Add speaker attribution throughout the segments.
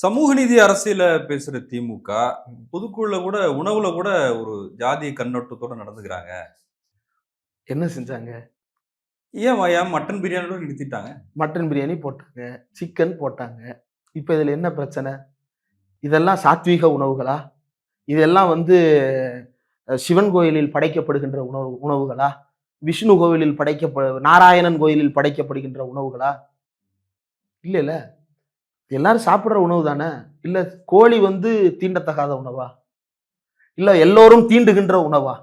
Speaker 1: சமூக நீதி அரசியல பேசுற திமுக பொதுக்குழுல கூட உணவுல கூட ஒரு ஜாதிய கண்ணோட்டத்தோட நடந்துக்கிறாங்க.
Speaker 2: என்ன செஞ்சாங்க?
Speaker 1: ஏன் வாயா? மட்டன் பிரியாணியோட நிறுத்திட்டாங்க.
Speaker 2: மட்டன் பிரியாணி போட்டாங்க சிக்கன் போட்டாங்க. இப்போ இதில் என்ன பிரச்சனை? இதெல்லாம் சாத்வீக உணவுகளா? இதெல்லாம் வந்து சிவன் கோயிலில் படைக்கப்படுகின்ற உணவு உணவுகளா? விஷ்ணு கோவிலில் படைக்கப்ப நாராயணன் கோயிலில் படைக்கப்படுகின்ற உணவுகளா? இல்ல இல்ல எல்லாரும் சாப்பிட்ற உணவு தானே? இல்ல கோழி வந்து தீண்டத்தகாத உணவா? இல்ல எல்லோரும் தீண்டுகின்ற உணவா?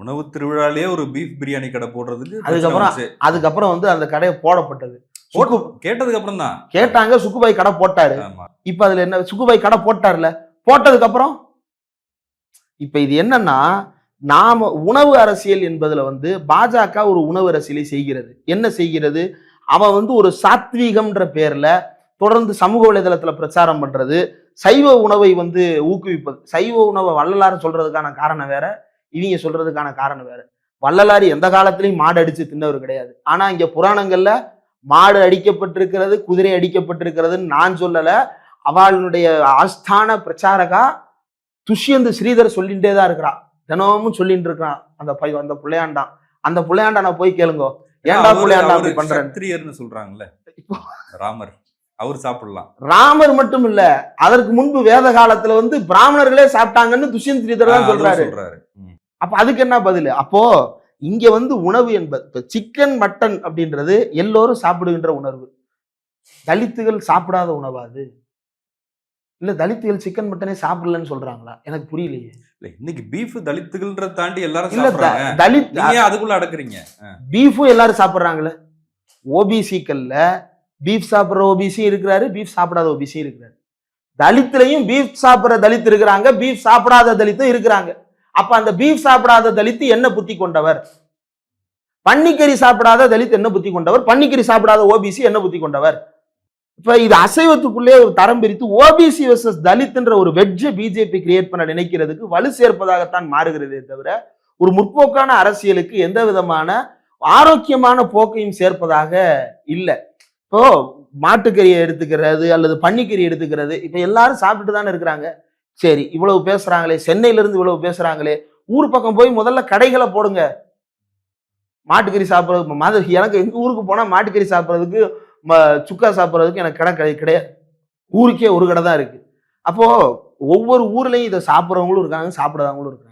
Speaker 1: உணவு திருவிழாலே ஒரு பீஃப் பிரியாணி கடை போடுறதுக்கு
Speaker 2: அதுக்கப்புறம். அதுக்கப்புறம் வந்து அந்த கடை போடப்பட்டது.
Speaker 1: போட்டு கேட்டதுக்கு அப்புறம் தான்.
Speaker 2: கேட்டாங்க சுக்குபாய் கடை போட்டாரு. இப்ப அதுல என்ன சுகுபாய் கடை போட்டார்ல? போட்டதுக்கு அப்புறம் இப்ப இது என்னன்னா நாம உணவு அரசியல் என்பதுல வந்து பாஜக ஒரு உணவு அரசியலை செய்கிறது. என்ன செய்கிறது? அவன் வந்து ஒரு சாத்வீகம்ன்ற பேர்ல தொடர்ந்து சமூக வலைதளத்துல பிரச்சாரம் பண்றது சைவ உணவை வந்து ஊக்குவிப்பது சைவ உணவை வள்ளலார் சொல்றதுக்கான காரணம் வேற இவங்க சொல்றதுக்கான காரணம் வேற. வள்ளலார் எந்த காலத்திலையும் மாடு அடிச்சு தின்னவர் கிடையாது. ஆனா இங்க புராணங்கள்ல மாடு அடிக்கப்பட்டிருக்கிறது குதிரை அடிக்கப்பட்டிருக்கிறதுன்னு நான் சொல்லல. அவளுடைய ஆஸ்தான பிரச்சாரகா துஷ்யந்து ஸ்ரீதர் சொல்லிட்டே தான் இருக்கிறா. தினமும் சொல்லிட்டு இருக்கிறான். அந்த பை அந்த பிள்ளையாண்டான். அந்த பிள்ளையாண்டான போய் கேளுங்க. ஏன்டா பிள்ளையாண்டா அப்படி பண்றேன்
Speaker 1: சொல்றாங்கல்ல. ராமர். அவர் சாப்பிடலாம்.
Speaker 2: ராமர் மட்டும் இல்ல அதற்கு முன்பு வேத காலத்துல வந்து பிராமணர்களே சாப்பிட்டாங்கன்னு துஷ்யந்த் ஸ்ரீதர் தான் சொல்றாரு. அப்ப அதுக்கு என்ன பதில்? அப்போ இங்க வந்து உணவு என்பது இப்ப சிக்கன் மட்டன் அப்படின்றது எல்லோரும் சாப்பிடுகின்ற உணர்வு. தலித்துகள் சாப்பிடாத உணவா அது? இல்ல தலித்துகள் சிக்கன் மட்டனே சாப்பிடலன்னு சொல்றாங்களா? எனக்கு புரியலையே.
Speaker 1: இல்ல, இன்னைக்கு பீஃப் தலித்துகள்ன்றத தாண்டி எல்லாரும்
Speaker 2: இல்ல தலித்
Speaker 1: அதுக்குள்ள அடக்குறீங்க?
Speaker 2: பீஃபும் எல்லாரும் சாப்பிடுறாங்களே. ஓபிசிக்கல்ல பீஃப் சாப்பிட்ற ஓபிசி இருக்கிறாரு பீஃப் சாப்பிடாத ஓபிசி இருக்கிறாரு. தலித்துலையும் பீஃப் சாப்பிட்ற தலித் இருக்கிறாங்க பீஃப் சாப்பிடாத தலித்தும் இருக்கிறாங்க. அப்ப அந்த பீஃப் சாப்பிடாத தலித்து என்ன புத்தி கொண்டவர்? பன்னிக்கறி சாப்பிடாத தலித் என்ன புத்தி கொண்டவர்? பன்னிக்கறி சாப்பிடாத ஓபிசி என்ன புத்தி கொண்டவர்? இப்ப இது அசைவத்துக்குள்ளே ஒரு தரம் பிரித்து ஓபிசி வர்சஸ் தலித்ன்ற ஒரு வெட்ஜை பிஜேபி கிரியேட் பண்ண நினைக்கிறதுக்கு வலு சேர்ப்பதாகத்தான் மாறுகிறதே தவிர ஒரு முற்போக்கான அரசியலுக்கு எந்த விதமான ஆரோக்கியமான போக்கையும் சேர்ப்பதாக இல்லை. இப்போ மாட்டுக்கறியை எடுத்துக்கிறது அல்லது பன்னிக்கறி எடுத்துக்கிறது இப்போ எல்லாரும் சாப்பிட்டுட்டு தானே இருக்கிறாங்க. சரி இவ்வளவு பேசுறாங்களே சென்னையிலேருந்து இவ்வளவு பேசுறாங்களே ஊர் பக்கம் போய் முதல்ல கடைகளை போடுங்க. மாட்டுக்கறி சாப்பிட்றது மத எனக்கு எங்க ஊருக்கு போனா மாட்டுக்கறி சாப்பிட்றதுக்கு ம- சுக்கா சாப்பிட்றதுக்கு எனக்கு கடை கிடை கிடையாது. ஊருக்கே ஒரு கடை தான் இருக்கு. அப்போ ஒவ்வொரு ஊர்லயும் இதை சாப்பிட்றவங்களும் இருக்காங்க சாப்பிடாதவங்களும் இருக்காங்க.